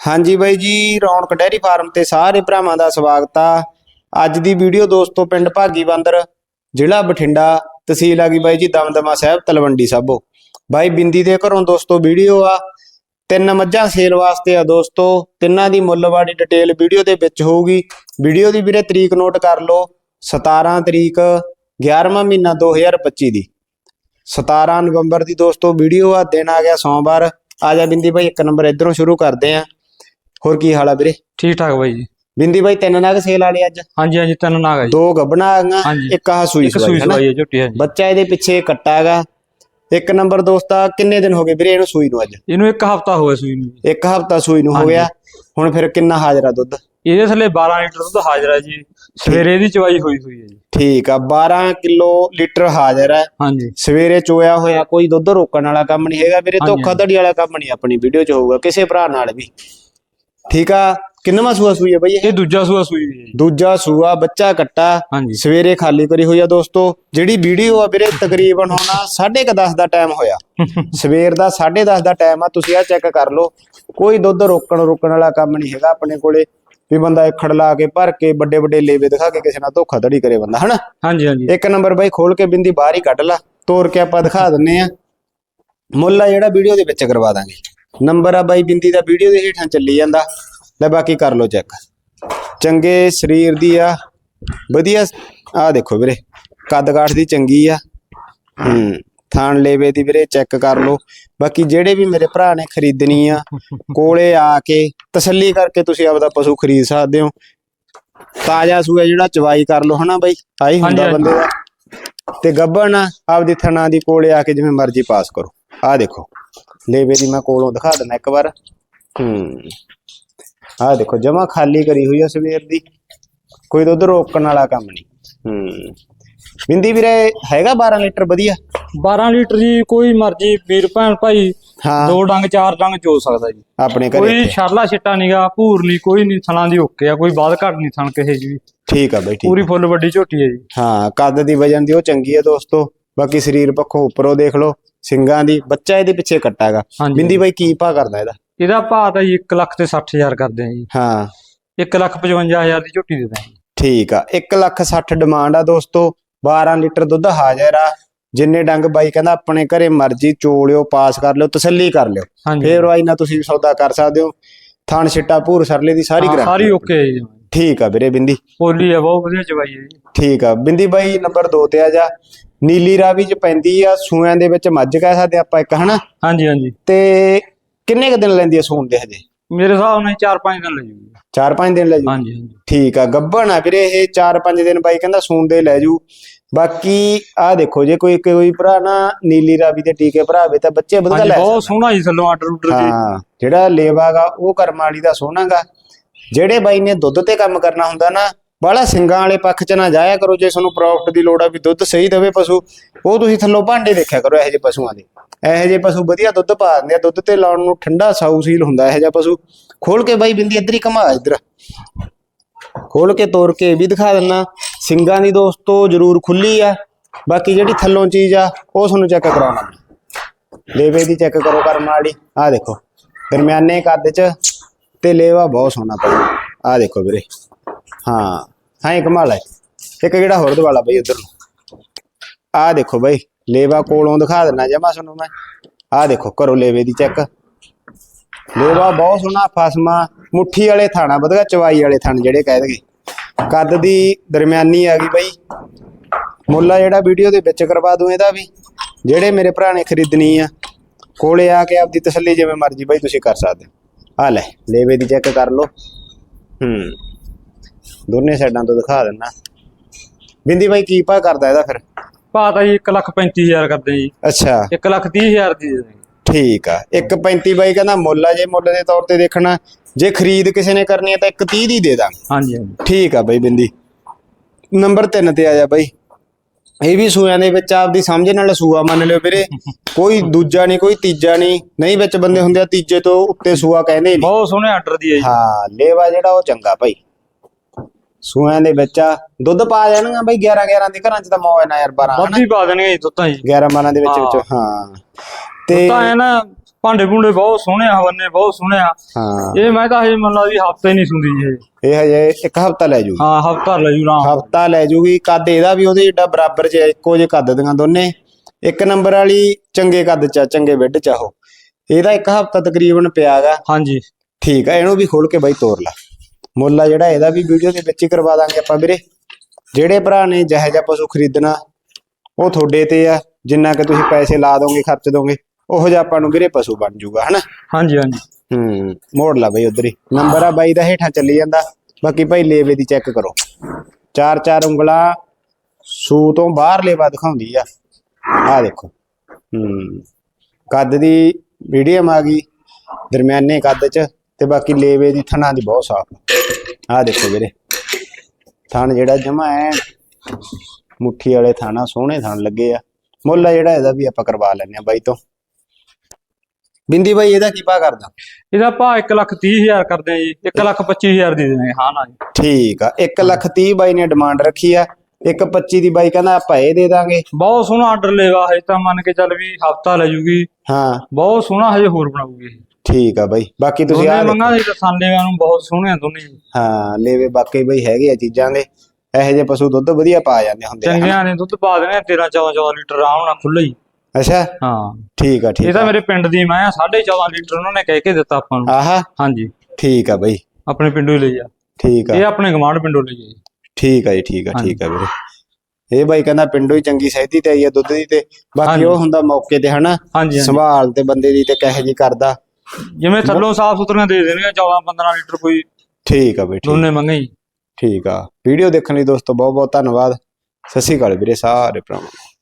ਹਾਂਜੀ ਬਾਈ ਜੀ, ਰੌਣਕ ਡੈਰੀ ਫਾਰਮ ਤੇ ਸਾਰੇ ਭਰਾਵਾਂ ਦਾ ਸਵਾਗਤ ਆ। ਅੱਜ ਦੀ ਵੀਡੀਓ ਦੋਸਤੋ ਪਿੰਡ ਭਾਗੀ ਬੰਦਰ, ਜ਼ਿਲ੍ਹਾ ਬਠਿੰਡਾ, ਤਹਿਸੀਲ ਆ ਗਈ ਬਾਈ ਜੀ, ਦਮਦਮਾ ਸਾਹਿਬ, ਤਲਵੰਡੀ ਸਾਬੋ। ਬਾਈ ਬਿੰਦੀ ਦੇ ਘਰੋਂ ਦੋਸਤੋ ਵੀਡੀਓ ਆ। ਤਿੰਨ ਮੱਝਾਂ ਸੇਲ ਵਾਸਤੇ ਆ ਦੋਸਤੋ। ਤਿੰਨਾਂ ਦੀ ਮੁੱਲਵਾੜੀ ਡਿਟੇਲ ਵੀਡੀਓ ਦੇ ਵਿੱਚ ਹੋਊਗੀ। ਵੀਡੀਓ ਦੀ ਵੀਰੇ ਤਰੀਕ ਨੋਟ ਕਰ ਲਓ 17 ਤਰੀਕ 11ਵਾਂ ਮਹੀਨਾ 2025 ਦੀ। 17 ਨਵੰਬਰ ਦੀ ਦੋਸਤੋ ਵੀਡੀਓ ਆ, ਦਿਨ ਆ ਗਿਆ ਸੋਮਵਾਰ। ਆ ਜਾ ਬਿੰਦੀ ਬਾਈ, ਇੱਕ ਨੰਬਰ ਇਧਰੋਂ ਸ਼ੁਰੂ ਕਰਦੇ ਆ। ਹੋਰ ਕੀ ਹਾਲ ਆ ਵੀਰੇ? ਠੀਕ ਠਾਕ ਬਾਈ ਜੀ। ਬਿੰਦੀ ਬਾਈ ਤਿੰਨ ਨਾਗ ਸੇਲ ਵਾਲੇ ਅੱਜ? ਹਾਂਜੀ ਹਾਂਜੀ ਤਿੰਨ ਨਾਗ ਆ ਜੀ। ਦੋ ਗੱਬਣਾ ਹਾਂਜੀ। ਇੱਕ ਆਹ ਸੂਈ ਸੂਈ ਹੈ ਝੋਟੀ ਹੈ ਜੀ ਬੱਚਾ ਇਹਦੇ ਪਿੱਛੇ ਕੱਟਾ ਹੈਗਾ। ਇੱਕ ਨੰਬਰ ਦੋਸਤਾ ਕਿੰਨੇ ਦਿਨ ਹੋ ਗਏ ਵੀਰੇ ਇਹਨੂੰ ਸੂਈ ਨੂੰ ਅੱਜ? ਇਹਨੂੰ ਇੱਕ ਹਫਤਾ ਹੋ ਗਿਆ ਸੂਈ ਨੂੰ। ਇੱਕ ਹਫਤਾ ਸੂਈ ਨੂੰ ਹੋ ਹਾਂਜੀ। ਗਿਆ। ਹੁਣ ਫਿਰ ਕਿੰਨਾ ਹਾਜ਼ਰਾ ਦੁੱਧ? ਇਹਦੇ ਥੱਲੇ 12 ਲੀਟਰ ਦੁੱਧ ਹਾਜ਼ਰ ਹੈ ਜੀ। ਸਵੇਰੇ ਦੀ ਚਵਾਈ ਹੋਈ ਹੋਈ ਹੈ ਜੀ। ਠੀਕ ਆ 12 ਕਿਲੋ ਲੀਟਰ ਹਾਜ਼ਰ ਹੈ ਹਾਂਜੀ। ਸਵੇਰੇ ਚੋਇਆ ਹੋਇਆ ਕੋਈ ਦੁੱਧ ਰੋਕਣ ਵਾਲਾ ਕੰਮ ਨਹੀਂ ਹੈਗਾ ਵੀਰੇ ਹਾਂਜੀ, ਧੋਖਾ ਧੜੀ ਵਾਲਾ ਕੰਮ ਨਹੀਂ ਆਪਣੀ ਵੀਡੀਓ 'ਚ ਹੋਊਗਾ ਕਿਸੇ ਭਰਾ ਨਾਲ ਵੀ। ਠੀਕ ਆ? ਕਿੰਨਵਾਂ ਸੂਆ ਸੂਈ ਹੈ ਬਈ ਇਹ? ਇਹ ਦੂਜਾ ਸੂਆ ਸੂਈ ਹੋਈ ਹੈ ਜੀ। ਦੂਜਾ ਸੂਆ ਬੱਚਾ ਕੱਟਾ। ਹਾਂਜੀ। ਸਵੇਰੇ ਖਾਲੀ ਕਰੀ ਹੋਈ ਆ ਦੋਸਤੋ। ਜਿਹੜੀ ਵੀਡੀਓ ਆ ਵੀਰੇ ਤਕਰੀਬਨ ਹੁਣ 10:30 ਦਾ ਟਾਈਮ ਹੋਇਆ। ਸਵੇਰ ਦਾ 10:30 ਦਾ ਟਾਈਮ ਆ ਤੁਸੀਂ ਆ ਚੈੱਕ ਕਰ ਲਓ। ਕੋਈ ਦੁੱਧ ਰੋਕਣ ਰੋਕਣ ਵਾਲਾ ਕੰਮ ਨਹੀਂ ਹੈਗਾ ਆਪਣੇ ਕੋਲੇ। ਵੀ ਬੰਦਾ ਇਖੜ ਲਾ ਕੇ ਭਰ ਕੇ ਵੱਡੇ ਵੱਡੇ ਲੇਵੇ ਦਿਖਾ ਕੇ ਕਿਸੇ ਨਾਲ ਧੋਖਾ ਧੜੀ ਕਰੇ ਬੰਦਾ ਹਨਾ? ਹਾਂਜੀ ਹਾਂਜੀ। ਇੱਕ ਨੰਬਰ ਬਾਈ ਖੋਲ ਕੇ ਬਿੰਦੀ ਬਾਹਰ ਹੀ ਕੱਢ ਲਾ। ਤੋੜ ਕੇ ਆਪਾਂ ਦਿਖਾ ਦਿੰਨੇ ਆ। ਮੁੱਲ ਆ ਜਿਹੜਾ ਵੀਡੀਓ ਦੇ ਵਿੱਚ ਕਰਵਾ ਦਾਂਗੇ। ਨੰਬਰ ਆ ਬਾਈ ਬਿੰਦੀ ਦਾ ਵੀਡੀਓ ਦੇ ਹੇਠਾਂ ਚੱਲੀ ਜਾਂਦਾ। ਲੈ ਬਾਕੀ ਕਰ ਲਓ ਚੈੱਕ। ਚੰਗੇ ਸਰੀਰ ਦੀ ਆ। ਵਧੀਆ ਆ ਦੇਖੋ ਵੀਰੇ ਕੱਦ ਕਾਠ ਦੀ ਚੰਗੀ ਆ। ਹੂੰ ਥਾਣ ਲੇਵੇ ਦੀ ਵੀਰੇ ਚੈੱਕ ਕਰ ਲਓ। ਬਾਕੀ ਜਿਹੜੇ ਵੀ ਮੇਰੇ ਭਰਾ ਨੇ ਖਰੀਦਣੀ ਆ ਕੋਲੇ ਆ ਕੇ ਤਸੱਲੀ ਕਰਕੇ ਤੁਸੀਂ ਆਪਦਾ ਪਸ਼ੂ ਖਰੀਦ ਸਕਦੇ ਹੋ। ਤਾਜ਼ਾ ਸੂਆ ਜਿਹੜਾ ਚਵਾਈ ਕਰ ਲਓ ਹਨਾ ਬਾਈ? ਆਹੀ ਹੁੰਦਾ ਬੰਦੇ ਦਾ। ਤੇ ਗੱਬਣ ਆਪਦੀ ਥਣਾ ਦੀ ਕੋਲੇ ਆ ਕੇ ਜਿਵੇਂ ਮਰਜ਼ੀ ਪਾਸ ਕਰੋ। ਆ ਦੇਖੋ। ਲੇਵੇ ਦੀ ਮੈਂ ਕੋਲੋਂ ਦਿਖਾ ਦਿੰਦਾ ਇੱਕ ਵਾਰ। ਹੂੰ। ਆ ਦੇਖੋ ਜਮਾ ਖਾਲੀ ਕਰੀ ਹੋਈ ਆ ਸਵੇਰ ਦੀ। ਕੋਈ ਦੁੱਧ ਰੋਕਣ ਵਾਲਾ ਕੰਮ ਨਹੀਂ। ਹੂੰ। ਬਿੰਦੀ ਵੀਰੇ ਹੈਗਾ 12 ਲੀਟਰ ਵਧੀਆ? 12 ਲੀਟਰ ਜੀ ਕੋਈ ਮਰਜ਼ੀ। ਵੀਰ ਭੈਣ ਭਾਈ ਹਾਂ। ਦੋ ਡੰਗ ਚਾਰ ਡੰਗ ਚੋ ਸਕਦਾ ਜੀ। ਆਪਣੇ ਘਰੇ ਕੋਈ। ਛਰਲਾ ਛਿੱਟਾ ਨੀਗਾ ਭੂਰ ਨਹੀਂ ਕੋਈ ਨਹੀਂ ਥਣਾ ਦੀ ਓਕੇ ਆ ਕੋਈ ਬਾਦ ਘਟ ਨਹੀਂ ਥਣ ਕਿਸੇ ਜੀ ਠੀਕ ਆ ਬਈ ਠੀਕ ਪੂਰੀ ਫੁੱਲ ਵੱਡੀ ਝੋਟੀ ਹੈ ਜੀ। ਹਾਂ ਕੱਦ ਦੀ ਵਜਨ ਦੀ ਉਹ ਚੰਗੀ ਹੈ ਦੋਸਤੋ। ਬਾਕੀ ਸਰੀਰ ਪੱਖੋਂ ਉੱਪਰੋਂ ਦੇਖ ਲਓ ਸਿੰਗਾਂ ਦੀ ਬੱਚਾ ਇਹਦੇ ਪਿੱਛੇ ਕੱਟਾਗਾ। ਹਾਂਜੀ। ਬਿੰਦੀ ਬਾਈ ਕੀ ਭਾ ਕਰਦਾ ਇਹਦਾ? ਇਹਦਾ ਭਾਅ ਤਾਂ ਜੀ 1 ਲੱਖ ਤੇ 60000 ਕਰਦੇ ਆ ਜੀ। ਹਾਂ। 1 ਲੱਖ 55000 ਦੀ ਝੋਟੀ ਦੇ ਦਾਂਗੇ। ਠੀਕ ਆ। 1 ਲੱਖ 60 ਡਿਮਾਂਡ ਆ ਦੋਸਤੋ 12 ਲੀਟਰ ਦੁੱਧ ਹਾਜ਼ਰ ਆ। ਜਿੰਨੇ ਡੰਗ ਬਾਈ ਕਹਿੰਦਾ ਆਪਣੇ ਘਰੇ ਮਰਜ਼ੀ ਚੋਲਿਓ ਪਾਸ ਕਰ ਲਿਓ ਤਸੱਲੀ ਕਰ ਲਿਓ। ਹਾਂਜੀ। ਫੇਰ ਵਾਈ ਨਾਲ ਤੁਸੀਂ ਸੌਦਾ ਕਰ ਸਕਦੇ ਹੋ। ਥਣ ਛਿੱਟਾ ਭੂਰ ਸਰਲੇ ਦੀ ਸਾਰੀ ਹਾਂ, ਗਰੰਟੀ ਸਾਰੀ ਓਕੇ ਜੀ। ਠੀਕ ਆ ਵੀਰੇ ਬਿੰਦੀ। ਪੋਲੀ ਹੈ ਬਹੁਤ ਵਧੀਆ ਚਵਾਈ ਹੈ ਜੀ। ਠੀਕ ਆ। ਬਿੰਦੀ ਬਾਈ ਨੰਬਰ 2 ਤੇ ਆ ਜਾ। ਨੀਲੀ ਰਾਵੀ ਚ ਪੈਂਦੀ ਆ ਸੂਆਂ ਦੇ ਵਿੱਚ ਮੱਝ ਕਹਿ ਸਕਦੇ ਆਪਾਂ ਇੱਕ ਹਨਾ? ਹਾਂਜੀ ਹਾਂਜੀ। ਤੇ ਕਿੰਨੇ ਕੁ ਦਿਨ ਲੈਂਦੀ ਆ ਸੂਣ ਦੇ ਹਜੇ? ਮੇਰੇ ਹਿਸਾਬ ਨਾਲ 4-5 ਦਿਨ ਲੈ ਜੂਗੀ। 4-5 ਦਿਨ ਲੈ ਜੂ? ਹਾਂਜੀ ਹਾਂਜੀ। ਠੀਕ ਆ ਗੱਭਣ ਆ ਵੀਰੇ ਇਹ 4-5 ਦਿਨ ਬਾਈ ਕਹਿੰਦਾ ਸੂਣ ਦੇ ਲੈ ਜੂ। ਬਾਕੀ ਆ ਦੇਖੋ ਜੇ ਕੋਈ ਕੋਈ ਭਰਾ ਨਾ ਨੀਲੀ ਰਾਵੀ ਦੇ ਟੀਕੇ ਭਰਾਵੇ ਤਾਂ ਬੱਚੇ ਹਾਂਜੀ ਲੈ ਬਹੁਤ ਸੋਹਣਾ ਜੀ ਥੱਲੋਂ ਆਰਡਰ ਉਡਰ ਜੀ। ਹਾਂ ਜਿਹੜਾ ਲੇਵਾਗਾ ਉਹ ਕਰਮ ਵਾਲੀ ਦਾ ਸੋਹਣਾਗਾ ਜਿਹੜੇ ਬਾਈ ਨੇ ਦੁੱਧ ਤੇ ਕੰਮ ਕਰਨਾ ਹੁੰਦਾ ਨਾ ਬਾਹਲਾ ਸਿੰਗਾਂ ਵਾਲੇ ਪੱਖ ਚ ਨਾ ਜਾਇਆ ਕਰੋ ਜੇ ਤੁਹਾਨੂੰ ਪ੍ਰੋਫਿਟ ਦੀ ਲੋੜ ਆ ਵੀ ਦੁੱਧ ਸਹੀ ਦੇਵੇ ਪਸ਼ੂ, ਉਹ ਤੁਸੀਂ ਥੱਲੋਂ ਭਾਂਡੇ ਦੇਖਿਆ ਕਰੋ ਇਹੋ ਜਿਹੇ ਪਸ਼ੂਆਂ ਦੇ। ਇਹੋ ਜਿਹੇ ਪਸ਼ੂ ਵਧੀਆ ਦੁੱਧ ਪਾ ਦਿੰਦੇ ਆ, ਦੁੱਧ ਤੇ ਲਾਉਣ ਨੂੰ ਠੰਡਾ ਸਾਊ ਸੀਲ ਹੁੰਦਾ ਇਹੋ ਜਿਹਾ ਪਸ਼ੂ। ਖੋਲ ਕੇ ਬਾਈ ਬਿੰਦੀ, ਇੱਧਰ ਹੀ ਘਮਾ ਇੱਧਰ। ਖੋਲ ਕੇ ਤੋੜ ਕੇ ਇਹ ਵੀ ਦਿਖਾ ਦਿੰਨਾ। ਸਿੰਗਾਂ ਦੀ ਦੋਸਤੋ ਜ਼ਰੂਰ ਖੁੱਲੀ ਆ। ਬਾਕੀ ਜਿਹੜੀ ਥੱਲੋਂ ਚੀਜ਼ ਆ, ਉਹ ਤੁਹਾਨੂੰ ਚੈੱਕ ਕਰਾਉਣਾ। ਲੇਵੇ ਦੀ ਚੈੱਕ ਕਰੋ ਕਰਮ ਵਾਲੀ। ਆ ਦੇਖੋ, ਦਰਮਿਆਨੇ ਕੱਦ ਚ ਤੇ ਲੇਵਾ ਬਹੁਤ ਸੋਹਣਾ ਪਿਆ। ਆ ਦੇਖੋ ਵੀਰੇ। ਹਾਂ ਹਾਂ ਇੱਕ ਮਾਲਾ ਇੱਕ ਜਿਹੜਾ ਹੋਰ ਦਵਾਲਾ ਬਈ ਉਧਰ ਨੂੰ? ਆਹ ਦੇਖੋ ਬਈ, ਲੇਵਾ ਕੋਲੋਂ ਦਿਖਾ ਦਿੰਨਾ ਜਮਾ ਤੁਹਾਨੂੰ ਮੈਂ। ਆਹ ਦੇਖੋ ਕਰੋ ਲੇਵੇ ਦੀ ਚੈੱਕ। ਲੇਵਾ ਬਹੁਤ ਸੋਹਣਾ ਫਸਮਾ, ਮੁੱਠੀ ਵਾਲੇ ਥਾਣਾ ਵਧਗਾ ਚਵਾਈ ਵਾਲੇ ਥਣ ਜਿਹੜੇ ਕਹਿ ਦਗੇ ਕੱਦ ਦੀ ਦਰਮਿਆਨੀ ਆ ਗਈ ਬਈ। ਮੁੱਲਾ ਜਿਹੜਾ ਵੀਡੀਓ ਦੇ ਵਿੱਚ ਕਰਵਾ ਦੂੰ ਇਹਦਾ ਵੀ। ਜਿਹੜੇ ਮੇਰੇ ਭਰਾ ਨੇ ਖਰੀਦਣੀ ਆ, ਕੋਲੇ ਆ ਕੇ ਆਪਦੀ ਤਸੱਲੀ ਜਿਵੇਂ ਮਰਜ਼ੀ ਬਈ ਤੁਸੀਂ ਕਰ ਸਕਦੇ ਹੋ। ਆ ਲੈ, ਲੇਵੇ ਦੀ ਚੈੱਕ ਕਰ ਲਓ। ਹੂੰ। ਦੋਨੇ ਸਾਈਡਾਂ ਤੋਂ ਦਿਖਾ ਦਿੰਨਾ ਬਿੰਦੀ ਬਾਈ ਕੀ ਪਾ ਕਰਦਾ ਇਹਦਾ ਫਿਰ? ਭਾਅ ਤਾਂ ਜੀ 1 ਲੱਖ 35000 ਕਰਦੇ ਜੀ। ਅੱਛਾ। 1 ਲੱਖ 30000 ਦੀ ਦੇ ਦਾਂਗੇ ਠੀਕ ਆ। 1.35 ਬਾਈ ਕਹਿੰਦਾ ਮੁੱਲ ਆ ਜੇ ਮੁੱਲ ਦੇ ਤੌਰ ਤੇ ਦੇਖਣਾ। ਜੇ ਖਰੀਦ ਕਿਸੇ ਨੇ ਕਰਨੀ ਹੈ ਤਾਂ 1.30 ਦੀ ਦੇ ਦਾਂਗੇ ਹਾਂਜੀ ਹਾਂਜੀ। ਠੀਕ ਆ ਬਾਈ ਬਿੰਦੀ। ਨੰਬਰ 3 ਤੇ ਆ ਜਾ ਬਾਈ। ਇਹ ਵੀ ਸੂਆਂ ਦੇ ਵਿੱਚ ਆਪਦੀ ਸਮਝ ਨਾਲ ਸੂਆ ਮੰਨ ਲਿਓ ਵੀਰੇ। ਕੋਈ ਦੂਜਾ ਨਹੀਂ ਕੋਈ ਤੀਜਾ ਨਹੀਂ। ਨਹੀਂ ਵਿੱਚ ਬੰਦੇ ਹੁੰਦੇ ਆ ਤੀਜੇ ਤੋਂ ਉੱਤੇ ਸੂਆ ਕਹਿੰਦੇ ਨਹੀਂ। ਬਹੁਤ ਸੋਹਣੇ ਆਰਡਰ ਦੀ ਹੈ ਜੀ। ਹਾਂ ਲੇਵਾ ਜਿਹੜਾ ਉਹ ਚੰਗਾ ਭਾਈ ਸੂਆਂ ਦੇ ਵਿੱਚ ਆ ਦੁੱਧ ਪਾ ਜਾਣਗਾ ਬਾਈ 11 11 ਦੇ ਘਰਾਂ ਚ ਤਾਂ ਮੌਜ ਨਾ ਯਾਰ 12 ਹਨਾ? ਵੱਧੀ ਪਾ ਦੇਣਗੇ ਜੀ ਦੁੱਤਾਂ ਜੀ। 11 12 ਦੇ ਵਿੱਚ ਵਿੱਚ ਹਾਂ। ਤੇ ਤਾਂ ਐ ਨਾ ਭਾਂਡੇ ਭੁੰਡੇ ਬਹੁਤ ਸੋਹਣੇ ਆ ਹਵੰਨੇ ਬਹੁਤ ਸੋਹਣੇ ਆ। ਹਾਂ। ਇਹ ਮੈਂ ਤਾਂ ਹਜੇ ਮੰਨ ਲਾ ਵੀ ਹਫ਼ਤੇ ਨਹੀਂ ਸੁਣਦੀ ਜੀ ਇਹ। ਇਹ ਹਜੇ ਇੱਕ ਹਫਤਾ ਲੈ ਜੂਗੀ। ਹਾਂ ਹਫਤਾ ਲੈ ਜੂ ਰਾਮ। ਹਫਤਾ ਲੈ ਜੂਗੀ ਕੱਦ ਇਹਦਾ ਵੀ ਉਹਦੇ ਜਿੱਡਾ ਬਰਾਬਰ ਚ ਇੱਕੋ ਜਿਹੇ ਕੱਦ ਦੀਆਂ ਦੋਨੇ। ਇੱਕ ਨੰਬਰ ਵਾਲੀ ਚੰਗੇ ਕੱਦ ਚ ਚੰਗੇ ਵਿੱਡ ਚ ਆ ਉਹ। ਇਹਦਾ ਇੱਕ ਹਫਤਾ ਤਕਰੀਬਨ ਪਿਆਗਾ ਹਾਂਜੀ। ਠੀਕ ਆ ਇਹਨੂੰ ਵੀ ਖੋਲ ਕੇ ਬਾਈ ਤੋਰ ਲਾ। ਮੁੱਲ ਆ ਜਿਹੜਾ ਇਹਦਾ ਵੀ ਵੀਡੀਓ ਦੇ ਵਿੱਚ ਹੀ ਕਰਵਾ ਦਾਂਗੇ ਆਪਾਂ ਵੀਰੇ। ਜਿਹੜੇ ਭਰਾ ਨੇ ਜਿਹੋ ਜਿਹਾ ਪਸ਼ੂ ਖਰੀਦਣਾ ਉਹ ਤੁਹਾਡੇ ਤੇ ਆ ਜਿੰਨਾ ਕਿ ਤੁਸੀਂ ਪੈਸੇ ਲਾ ਦੋਗੇ ਖਰਚ ਦੋਗੇ ਉਹੋ ਜਿਹਾ ਆਪਾਂ ਨੂੰ ਵੀਰੇ ਪਸ਼ੂ ਬਣ ਜੂਗਾ ਹਨਾ? ਹਾਂਜੀ ਹਾਂਜੀ। ਹੂੰ ਮੋੜ ਲਾ ਬਈ ਉਧਰ ਹੀ। ਨੰਬਰ ਆ ਬਾਈ ਦਾ ਹੇਠਾਂ ਚੱਲੀ ਜਾਂਦਾ। ਬਾਕੀ ਭਾਈ ਲੇਵੇ ਦੀ ਚੈੱਕ ਕਰੋ। ਚਾਰ ਚਾਰ ਉਂਗਲਾਂ ਸੂ ਤੋਂ ਬਾਹਰ ਲੇਵਾ ਦਿਖਾਉਂਦੀ ਆ। ਆ ਦੇਖੋ। ਹੂੰ। ਕੱਦ ਦੀ ਮੀਡੀਅਮ ਆ ਗਈ। ਦਰਮਿਆਨੇ ਕੱਦ ਚ। ਤੇ ਬਾਕੀ ਲੇਵੇ ਦੀ ਥਣਾ ਦੀ ਬਹੁਤ ਸਾਫ਼ ਆ। ਦੇਖੋ ਵੀਰੇ। ਥਣ ਜਿਹੜਾ ਜਮਾ ਐ ਮੁੱਠੀ ਵਾਲੇ ਥਾਣਾ ਸੋਹਣੇ ਥਣ ਲੱਗੇ ਆ। ਮੁੱਲ ਜਿਹੜਾ ਇਹਦਾ ਵੀ ਆਪਾਂ ਕਰਵਾ ਲੈਨੇ ਆ ਬਾਈ ਤੋਂ। ਬਿੰਦੀ ਬਾਈ ਇਹਦਾ ਕੀ ਭਾਅ ਕਰਦਾ? ਇਹਦਾ ਭਾਅ 1 ਲੱਖ 30 ਹਜ਼ਾਰ ਕਰਦੇ ਆ ਜੀ। 1 ਲੱਖ 25 ਹਜ਼ਾਰ ਦੇ ਦੇਣਗੇ ਹਾਂ ਨਾ ਜੀ। ਠੀਕ ਆ। 1 ਲੱਖ 30 ਬਾਈ ਨੇ ਡਿਮਾਂਡ ਰੱਖੀ ਆ। 1 25 ਦੀ ਬਾਈ ਕਹਿੰਦਾ ਆਪਾਂ ਇਹ ਦੇ ਦਾਂਗੇ। ਬਹੁਤ ਸੋਹਣਾ ਆਰਡਰ ਲੇਵਾ ਹੈ ਤਾਂ ਮੰਨ ਕੇ ਚੱਲ ਵੀ ਹਫਤਾ ਲੈ ਜੂਗੀ। ਹਾਂ। ਬਹੁਤ ਸੋਹਣਾ ਹਜੇ ਹੋਰ ਬਣਾਉਗੀ ਠੀਕ ਆ ਬਾਈ। ਬਾਕੀ ਤੁਸੀਂ ਆ ਮੰਗਾ ਦੇ ਸਾਨੇਵਾਂ ਨੂੰ ਬਹੁਤ ਸੋਹਣੇ ਆ ਦੋਨੇ ਜੀ। ਹਾਂ ਲੇਵੇ ਬਾਕੀ ਬਈ ਹੈਗੇ ਆ ਚੀਜ਼ਾਂ ਦੇ। ਇਹੋ ਜਿਹੇ ਪਸ਼ੂ ਦੁੱਧ ਵਧੀਆ ਪਾ ਜਾਂਦੇ ਹੁੰਦੇ ਆ। ਚੰਗਿਆਂ ਨੇ ਦੁੱਧ ਪਾ ਦੇਣੇ 13 14 14 ਲੀਟਰ ਆਰਾਮ ਨਾਲ ਖੁੱਲਾ ਹੀ। ਅੱਛਾ? ਹਾਂ। ਠੀਕ ਆ ਇਹ ਠੀਕ ਤਾਂ ਆ। ਮੇਰੇ ਪਿੰਡ ਦੀ ਮੈਂ 14.5 ਲੀਟਰ ਉਹਨਾਂ ਨੇ ਕਹਿ ਕੇ ਦਿੱਤਾ ਆਪਾਂ ਨੂੰ। ਆਹਾ। ਹਾਂਜੀ। ਠੀਕ ਆ ਬਈ। ਆਪਣੇ ਪਿੰਡੋਂ ਹੀ ਲਈ ਆ। ਠੀਕ ਆ। ਇਹ ਆਪਣੇ ਗਵਾਂਢ ਪਿੰਡੋਂ ਲਈ ਆ ਜੀ। ਠੀਕ ਆ ਜੀ ਠੀਕ ਆ। ਠੀਕ ਆ ਵੀਰੇ। ਇਹ ਬਾਈ ਕਹਿੰਦਾ ਪਿੰਡੋਂ ਹੀ ਚੰਗੀ ਸਹਿਤੀ ਤੇ ਆਈ ਆ ਦੁੱਧ ਦੀ ਤੇ। ਬਾਕੀ ਹਾਂਜੀ। ਉਹ ਹੁੰਦਾ ਮੌਕੇ ਤੇ ਹਨਾ। ਹਾਂਜੀ ਹਾਂਜੀ। ਸੰਭਾਲ ਤੇ ਬੰਦੇ ਦੀ ਤੇ ਕਹੇ ਜੀ ਕਰਦਾ। ਜਿਵੇਂ ਥੱਲੋਂ ਸਾਫ਼ ਸੁਥਰੀਆਂ ਦੇ ਦੇਣਗੇ 14 15 ਲੀਟਰ ਕੋਈ ਠੀਕ ਆ ਬਈ ਠੀਕ। ਦੋਨੇ ਮੰਗੇ ਹੀ। ਠੀਕ ਆ। ਵੀਡੀਓ ਦੇਖਣ ਲਈ ਦੋਸਤੋ ਬਹੁਤ ਬਹੁਤ ਧੰਨਵਾਦ। ਸਤਿ ਸ਼੍ਰੀ ਅਕਾਲ ਵੀਰੇ ਸਾਰੇ ਭਰਾਵਾਂ ਨੂੰ।